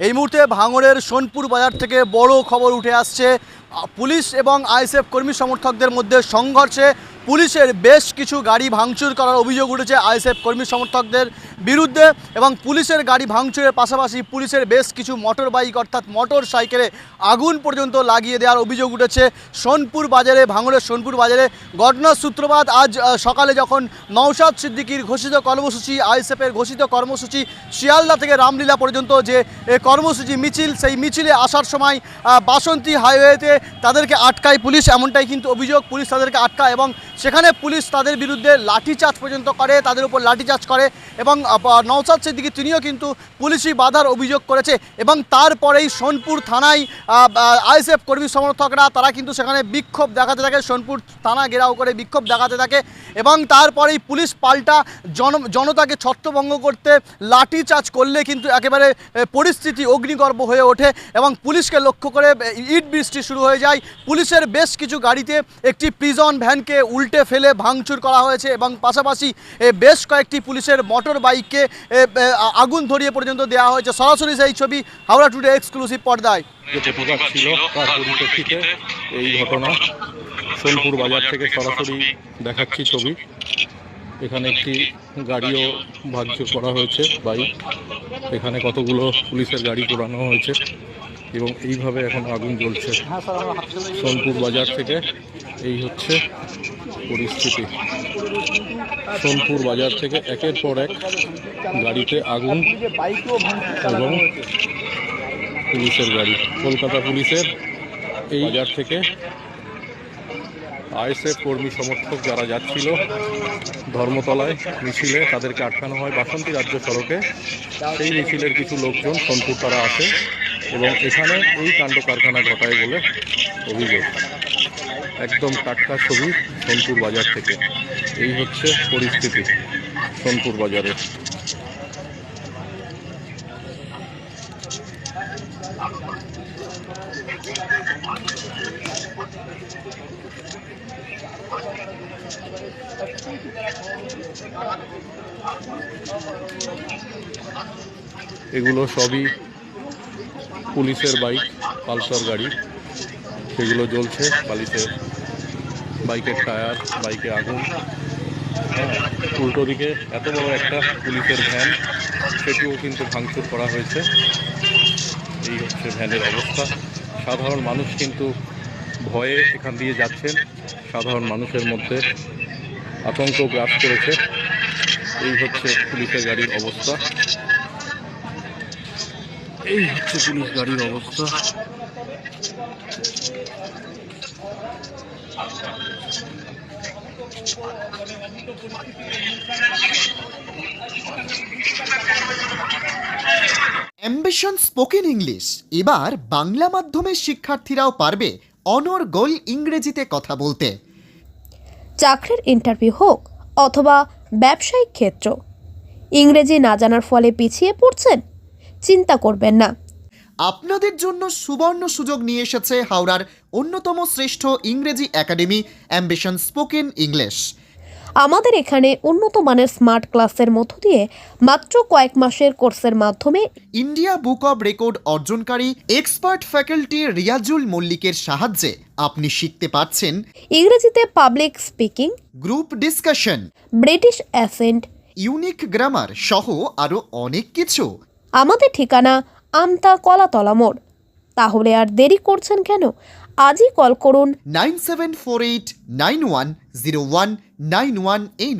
এই মুহূর্তে ভাঙড়ের সোনপুর বাজার থেকে বড় খবর উঠে আসছে। পুলিশ এবং আইএসএফ কর্মী সমর্থকদের মধ্যে সংঘর্ষে পুলিশের বেশ কিছু গাড়ি ভাঙচুর করার অভিযোগ উঠেছে আইএসএফ কর্মী সমর্থকদের বিরুদ্ধে এবং পুলিশের গাড়ি ভাঙচুরের পাশাপাশি পুলিশের বেশ কিছু মোটর বাইক অর্থাৎ মোটর সাইকেলে আগুন পর্যন্ত লাগিয়ে দেওয়ার অভিযোগ উঠেছে। সোনপুর বাজারে, ভাঙড়ের সোনপুর বাজারে ঘটনার সূত্রপাত আজ সকালে যখন নওশাদ সিদ্দিকির ঘোষিত কর্মসূচি, আইএসএফের ঘোষিত কর্মসূচি শিয়ালদা থেকে রামলীলা পর্যন্ত যে কর্মসূচি মিছিল, সেই মিছিলে আসার সময় বাসন্তী হাইওয়েতে তাদেরকে আটকায় পুলিশ, এমনটাই কিন্তু অভিযোগ। পুলিশ তাদেরকে আটকায় এবং সেখানে পুলিশ তাদের বিরুদ্ধে লাঠিচার্জ পর্যন্ত করে, তাদের উপর লাঠিচার্জ করে এবং নওশাদ সিদ্দিকি তিনিও কিন্তু পুলিশি বাধার অভিযোগ করেছে এবং তারপরেই সোনপুর থানায় আইএসএফ কর্মী সমর্থকরা তারা কিন্তু সেখানে বিক্ষোভ দেখাতে থাকে, সোনপুর থানা ঘেরাও করে বিক্ষোভ দেখাতে থাকে এবং তারপরেই পুলিশ পাল্টা জন, জনতাকে ছত্রভঙ্গ করতে লাঠিচার্জ করলে কিন্তু একেবারে পরিস্থিতি অগ্নিগর্ভ হয়ে ওঠে এবং পুলিশকে লক্ষ্য করে ইট বৃষ্টি শুরু হয়ে যায়। পুলিশের বেশ কিছু গাড়িতে একটি প্রিজন ভ্যানকে উল্টে ফেলে ভাঙচুর করা হয়েছে এবং পাশাপাশি বেশ কয়েকটি পুলিশের মোটর বাইককে আগুন ধরিয়ে পর্যন্ত দেওয়া হয়েছে। সরাসরি সেই ছবি হাওড়া টুডে এক্সক্লুসিভ পর্দায়। ছিল এই ঘটনা সোনপুর বাজার থেকে সরাসরি দেখাচ্ছি ছবি। এখানে একটি গাড়িও ভাঙচুর করা হয়েছে, বাইক। এখানে কতগুলো পুলিশের গাড়ি পোড়ানো হয়েছে এবং এইভাবে এখন আগুন জ্বলছে। সোনপুর বাজার থেকে এই হচ্ছে পরিস্থিতি। সোনপুর বাজার থেকে একের পর এক গাড়িতে আগুন এবং পুলিশের গাড়ি। কলকাতা পুলিশের এই বাজার থেকে আইএসএফ কর্মী সমর্থক যারা যাচ্ছিল, ধর্মতলায় মিছিলে তাদেরকে আটকানো হয়। বাসন্তী রাজ্য সড়কে সেই মিছিলের কিছু লোকজন সোনপুর তারা আসে এবং এখানে এই কাণ্ড কারখানা ঘটায় বলে অভিযোগ। একদম টাটকা ছবি সোনপুর বাজার থেকে। এই হচ্ছে পরিস্থিতি সোনপুর বাজারের এগুলো সবই পুলিশের বাইক, পালসার গাড়ি। সেগুলো জ্বলছে বালিতে বাইকের টায়ার বাইকে আগুন। হ্যাঁ, উল্টো দিকে এত বড় একটা পুলিশের ভ্যান সেটিও কিন্তু ভাঙচুর করা হয়েছে। এই হচ্ছে ভ্যানের অবস্থা। সাধারণ মানুষ কিন্তু ভয়ে এখান দিয়ে যাচ্ছেন। সাধারণ মানুষের মধ্যে আতঙ্ক গ্রাস করেছে। এই হচ্ছে পুলিশের গাড়ির অবস্থা। এই হচ্ছে পুলিশ গাড়ির অবস্থা। অ্যাম্বিশন স্পোকেন ইংলিশ এবার বাংলা মাধ্যমের শিক্ষার্থীরাও পারবে অনর্গল ইংরেজিতে কথা বলতে। চাকরির ইন্টারভিউ হোক অথবা ব্যবসায়িক ক্ষেত্র। ইংরেজি না জানার ফলে পিছিয়ে পড়ছেন চিন্তা করবেন না। আপনাদের জন্য সুবর্ণ সুযোগ নিয়ে এসেছে হাওড়ার অন্যতম শ্রেষ্ঠ ইংরেজি একাডেমি অ্যাম্বিশন স্পোকেন ইংলিশ আমাদের এখানে উন্নত মানের স্মার্ট ক্লাসের মধ্য দিয়ে মাত্র কয়েক মাসের কোর্সের মাধ্যমে ইন্ডিয়া বুক অব রেকর্ড অর্জনকারী এক্সপার্ট ফ্যাকাল্টি রিয়াজুল মল্লিকের সাহায্যে আপনি শিখতে পারছেন ইংরেজিতে public speaking group discussion British accent unique grammar সহ আরও অনেক কিছু। আমাদের ঠিকানা আমতা কলাতলা মোড়। তাহলে আর দেরি করছেন কেন? আজই কল করুন। Nine seven four eight nine one zero one nine one এই